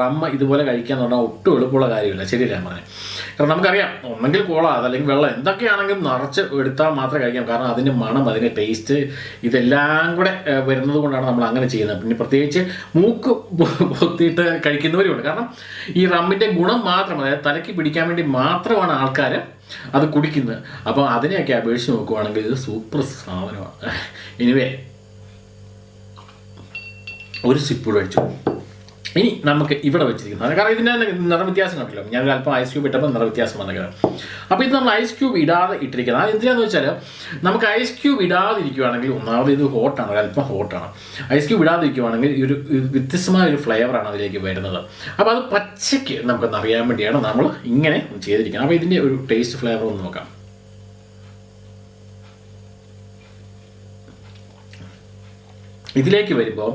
റമ്മ ഇതുപോലെ കഴിക്കാൻ പറഞ്ഞാൽ ഒട്ടും എളുപ്പമുള്ള കാര്യമില്ല. ശരിയല്ല പറഞ്ഞത് കാരണം നമുക്കറിയാം ഒന്നെങ്കിൽ കോള അതല്ലെങ്കിൽ വെള്ളം എന്തൊക്കെയാണെങ്കിലും നിറച്ച് എടുത്താൽ മാത്രമേ കഴിക്കാം കാരണം അതിന് മണം അതിന്റെ ടേസ്റ്റ് ഇതെല്ലാം കൂടെ വരുന്നത് കൊണ്ടാണ് നമ്മൾ അങ്ങനെ ചെയ്യുന്നത്. പിന്നെ പ്രത്യേകിച്ച് മൂക്ക് പൊത്തിയിട്ട് കഴിക്കുന്നവരുമുണ്ട് കാരണം ഈ റമ്മിന്റെ ഗുണം മാത്രം അതായത് തലയ്ക്ക് പിടിക്കാൻ വേണ്ടി മാത്രമാണ് ആൾക്കാർ അത് കുടിക്കുന്നത്. അപ്പോൾ അതിനെയൊക്കെ അപേക്ഷിച്ച് നോക്കുവാണെങ്കിൽ ഇത് സൂപ്പർ സാധനമാണ്. എനിവേ ഒരു സിപ്പ് കഴിച്ചു ഇനി നമുക്ക് ഇവിടെ വെച്ചിരിക്കുന്നത്. കാരണം ഇതിന്റെ നിറവ്യത്യാസം കണ്ടല്ലോ? ഞാൻ അല്പം ഐസ് ക്യൂബ് ഇട്ടപ്പോൾ നിറവ്യത്യാസം വന്നത് അപ്പോൾ ഇത് നമ്മൾ ഐസ് ക്യൂബ് ഇടാതെ ഇട്ടിരിക്കുന്നത്. അത് എന്തിനാന്ന് വെച്ചാൽ നമുക്ക് ഐസ് ക്യൂബ് ഇടാതിരിക്കുവാണെങ്കിൽ ഒന്നാമത് ഇത് ഹോട്ടാണ് അല്പം ഹോട്ടാണ് ഐസ് ക്യൂബ് ഒരു ഒരു വ്യത്യസ്തമായ ഒരു ഫ്ലേവറാണ് അതിലേക്ക് വരുന്നത്. അപ്പോൾ അത് പച്ചയ്ക്ക് നമുക്കൊന്ന് അറിയാൻ വേണ്ടിയാണ് നമ്മൾ ഇങ്ങനെ ചെയ്തിരിക്കുന്നത്. അപ്പോൾ ഇതിന്റെ ഒരു ടേസ്റ്റ് ഫ്ലേവർ ഒന്ന് നോക്കാം. ഇതിലേക്ക് വരുമ്പോൾ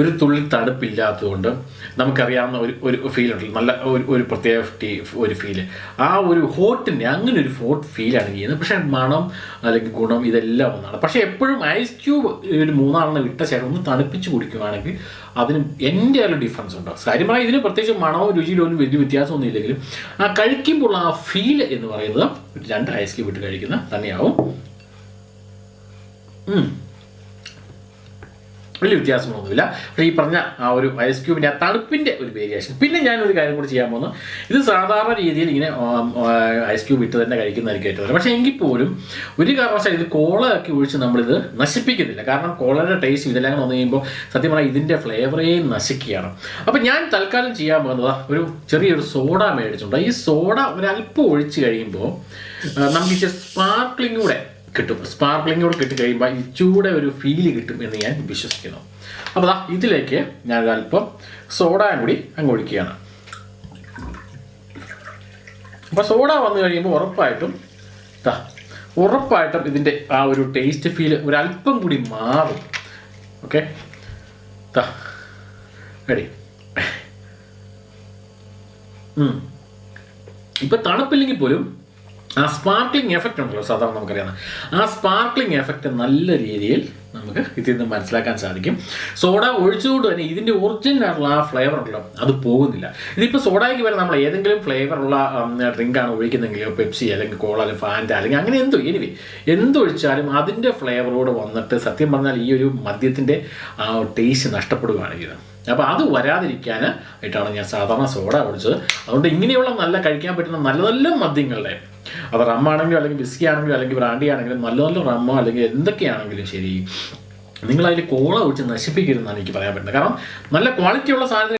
ഒരു തുള്ളി തണുപ്പില്ലാത്തതുകൊണ്ട് നമുക്കറിയാവുന്ന ഒരു ഒരു ഫീൽ ഉണ്ട് നല്ല ഒരു ഒരു പ്രത്യേക ഒരു ഫീൽ ആ ഒരു ഹോട്ടിന്റെ അങ്ങനെ ഒരു ഹോട്ട് ഫീലാണ് ചെയ്യുന്നത്. പക്ഷേ മണം അല്ലെങ്കിൽ ഗുണം ഇതെല്ലാം ഒന്നാണ്. പക്ഷേ എപ്പോഴും ഐസ് ക്യൂബ് ഒരു മൂന്നാളെണ്ണം ഇട്ട ശേഷം ഒന്ന് തണുപ്പിച്ച് കുടിക്കുവാണെങ്കിൽ അതിന് എന്റെ ഒരു ഡിഫറൻസ് ഉണ്ട്. കാര്യമായി ഇതിന് പ്രത്യേകിച്ച് മണവും രുചിയിലും ഒന്നും വലിയ വ്യത്യാസമൊന്നും ഇല്ലെങ്കിലും ആ കഴിക്കുമ്പോൾ ആ ഫീൽ എന്ന് പറയുന്നത് രണ്ട് ഐസ് ക്യൂബ് ഇട്ട് കഴിക്കുന്ന തന്നെയാവും. വലിയ വ്യത്യാസമൊന്നുമില്ല. പക്ഷേ ഈ പറഞ്ഞ ആ ഒരു ഐസ് ക്യൂബിന്റെ ആ തണുപ്പിന്റെ ഒരു വേരിയേഷൻ പിന്നെ ഞാനൊരു കാര്യം കൂടി ചെയ്യാൻ പോകുന്നു. ഇത് സാധാരണ രീതിയിൽ ഇങ്ങനെ ഐസ് ക്യൂബ് ഇട്ട് തന്നെ കഴിക്കുന്നതായിരിക്കും ഏറ്റവും. പക്ഷേ എങ്കിൽ പോലും ഒരു കാരണവശാലും ഇത് കോളയൊക്കെ ഒഴിച്ച് നമ്മളിത് നശിപ്പിക്കുന്നില്ല. കാരണം കോളയുടെ ടേസ്റ്റ് ഇതെല്ലാം വന്നു കഴിയുമ്പോൾ സത്യം പറഞ്ഞാൽ ഇതിന്റെ ഫ്ലേവറേ നശിക്കുകയാണ്. അപ്പം ഞാൻ തൽക്കാലം ചെയ്യാൻ പോകുന്നത് ഒരു ചെറിയൊരു സോഡ മേടിച്ചിട്ടുണ്ട്. ഈ സോഡ ഒരല്പം ഒഴിച്ച് കഴിയുമ്പോൾ നമുക്ക് സ്പാർക്ലിംഗ് കൂടെ കിട്ടും. സ്പാർക്ലിംഗ് കൂടെ കിട്ടി കഴിയുമ്പോൾ ഇച്ചൂടെ ഒരു ഫീൽ കിട്ടും എന്ന് ഞാൻ വിശ്വസിക്കുന്നു. അപ്പോൾ ദാ ഇതിലേക്ക് ഞാൻ അല്പം സോഡയും കൂടി അങ്ങ് ഒഴിക്കുകയാണ്. അപ്പോൾ സോഡ വന്നു കഴിയുമ്പോൾ ഉറപ്പായിട്ടും ദാ ഉറപ്പായിട്ടും ഇതിന്റെ ആ ഒരു ടേസ്റ്റ് ഫീൽ ഒരല്പം കൂടി മാറും. ഓക്കെ? ദാ റെഡി ഇപ്പം തണുപ്പില്ലെങ്കിൽ പോലും ആ സ്പാർക്ലിംഗ് എഫക്റ്റ് ഉണ്ടല്ലോ സാധാരണ നമുക്കറിയാം ആ സ്പാർക്ലിംഗ് എഫക്റ്റ് നല്ല രീതിയിൽ നമുക്ക് ഇതിൽ നിന്ന് മനസ്സിലാക്കാൻ സാധിക്കും. സോഡ ഒഴിച്ചുകൊണ്ട് തന്നെ ഇതിന്റെ ഒറിജിനൽ ആയിട്ടുള്ള ആ ഫ്ലേവർ ഉണ്ടല്ലോ അത് പോകുന്നില്ല. ഇതിപ്പോൾ സോഡയ്ക്ക് വരെ നമ്മൾ ഏതെങ്കിലും ഫ്ലേവറുള്ള ഡ്രിങ്കാണ് ഒഴിക്കുന്നതെങ്കിൽ പെപ്സി അല്ലെങ്കിൽ കോള അല്ലെങ്കിൽ ഫാന്റ അല്ലെങ്കിൽ അങ്ങനെ എന്തോ എനിവേ എന്തൊഴിച്ചാലും അതിന്റെ ഫ്ലേവറോട് വന്നിട്ട് സത്യം പറഞ്ഞാൽ ഈ ഒരു മദ്യത്തിന്റെ ആ ടേസ്റ്റ് നഷ്ടപ്പെടുകയാണ് ചെയ്യുന്നത്. അപ്പോൾ അത് വരാതിരിക്കാൻ ആയിട്ടാണ് ഞാൻ സാധാരണ സോഡ ഒഴിച്ചത് അതുകൊണ്ട് ഇങ്ങനെയുള്ള നല്ല കഴിക്കാൻ പറ്റുന്ന നല്ല നല്ല മദ്യങ്ങളുടെ അത് റമ്മാണെങ്കിലും അല്ലെങ്കിൽ വിസ്കി ആണെങ്കിലും അല്ലെങ്കിൽ ബ്രാൻഡി ആണെങ്കിലും നല്ല നല്ല റമ്മോ അല്ലെങ്കിൽ എന്തൊക്കെയാണെങ്കിലും ശരി നിങ്ങൾ അതിൽ കോള ഒഴിച്ച് നശിപ്പിക്കരുതെന്നാണ് എനിക്ക് പറയാൻ പറ്റുന്നത്. കാരണം നല്ല ക്വാളിറ്റിയുള്ള സാധനം